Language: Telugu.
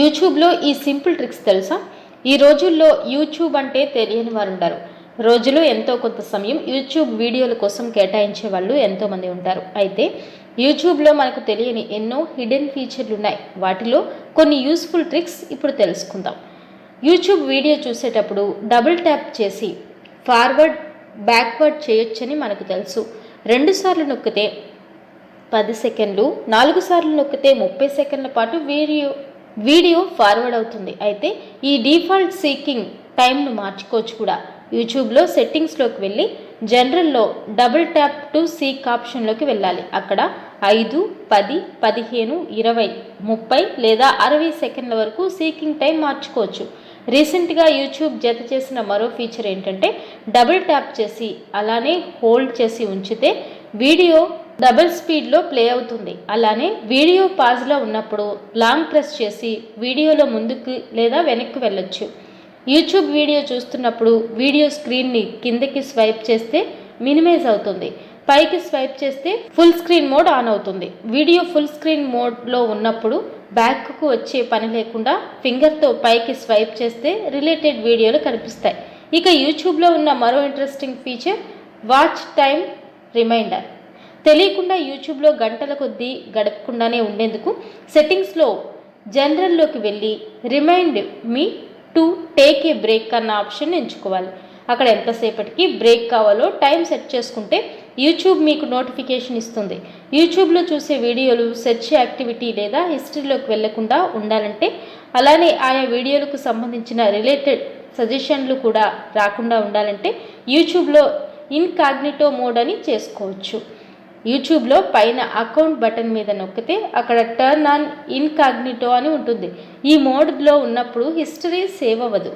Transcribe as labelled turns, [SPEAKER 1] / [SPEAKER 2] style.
[SPEAKER 1] యూట్యూబ్లో ఈ సింపుల్ ట్రిక్స్ తెలుసా? ఈ రోజుల్లో యూట్యూబ్ అంటే తెలియని వారు ఉండరు రోజులో ఎంతో కొంత సమయం యూట్యూబ్ వీడియోల కోసం కేటాయించే వాళ్ళు ఎంతోమంది ఉంటారు. అయితే యూట్యూబ్లో మనకు తెలియని ఎన్నో హిడెన్ ఫీచర్లు ఉన్నాయి వాటిలో కొన్ని యూస్ఫుల్ ట్రిక్స్ ఇప్పుడు తెలుసుకుందాం. యూట్యూబ్ వీడియో చూసేటప్పుడు డబుల్ ట్యాప్ చేసి ఫార్వర్డ్ బ్యాక్వర్డ్ చేయొచ్చని మనకు తెలుసు. రెండుసార్లు నొక్కితే పది సెకండ్లు నాలుగు సార్లు నొక్కితే ముప్పై సెకండ్ల పాటు వీడియో వీడియో ఫార్వర్డ్ అవుతుంది. అయితే ఈ డిఫాల్ట్ సీకింగ్ టైంను మార్చుకోవచ్చు కూడా. యూట్యూబ్లో సెట్టింగ్స్లోకి వెళ్ళి జనరల్లో డబుల్ ట్యాప్ టు సీక్ ఆప్షన్లోకి వెళ్ళాలి. అక్కడ ఐదు పది పదిహేను ఇరవై ముప్పై లేదా అరవై సెకండ్ల వరకు సీకింగ్ టైం మార్చుకోవచ్చు. రీసెంట్గా యూట్యూబ్ జత చేసిన మరో ఫీచర్ ఏంటంటే డబుల్ ట్యాప్ చేసి అలానే హోల్డ్ చేసి ఉంచితే వీడియో డబుల్ స్పీడ్లో ప్లే అవుతుంది. అలానే వీడియో పాజ్లో ఉన్నప్పుడు లాంగ్ ప్రెస్ చేసి వీడియోలో ముందుకు లేదా వెనక్కి వెళ్ళొచ్చు. యూట్యూబ్ వీడియో చూస్తున్నప్పుడు వీడియో స్క్రీన్ని కిందకి స్వైప్ చేస్తే మినిమైజ్ అవుతుంది. పైకి స్వైప్ చేస్తే ఫుల్ స్క్రీన్ మోడ్ ఆన్ అవుతుంది. వీడియో ఫుల్ స్క్రీన్ మోడ్లో ఉన్నప్పుడు బ్యాక్కు వచ్చే పని లేకుండా ఫింగర్తో పైకి స్వైప్ చేస్తే రిలేటెడ్ వీడియోలు కనిపిస్తాయి. ఇక యూట్యూబ్లో ఉన్న మరో interesting feature watch time reminder. తెలియకుండా యూట్యూబ్లో గంటల కొద్దీ గడపకుండానే ఉండేందుకు సెట్టింగ్స్లో జనరల్లోకి వెళ్ళి remind me to take a break అన్న ఆప్షన్ ఎంచుకోవాలి. అక్కడ ఎంతసేపటికి బ్రేక్ కావాలో టైం సెట్ చేసుకుంటే యూట్యూబ్ మీకు నోటిఫికేషన్ ఇస్తుంది. యూట్యూబ్లో చూసే వీడియోలు సెర్చ్ యాక్టివిటీ లేదా హిస్టరీలోకి వెళ్ళకుండా ఉండాలంటే అలానే ఆయా వీడియోలకు సంబంధించిన రిలేటెడ్ సజెషన్లు కూడా రాకుండా ఉండాలంటే యూట్యూబ్లో ఇన్కాగ్నిటో మోడ్ అని చేసుకోవచ్చు. యూట్యూబ్లో పైన అకౌంట్ బటన్ మీద నొక్కితే అక్కడ టర్న్ ఆన్ ఇన్కాగ్నిటో అని ఉంటుంది. ఈ మోడ్లో ఉన్నప్పుడు హిస్టరీ సేవ్ అవ్వదు.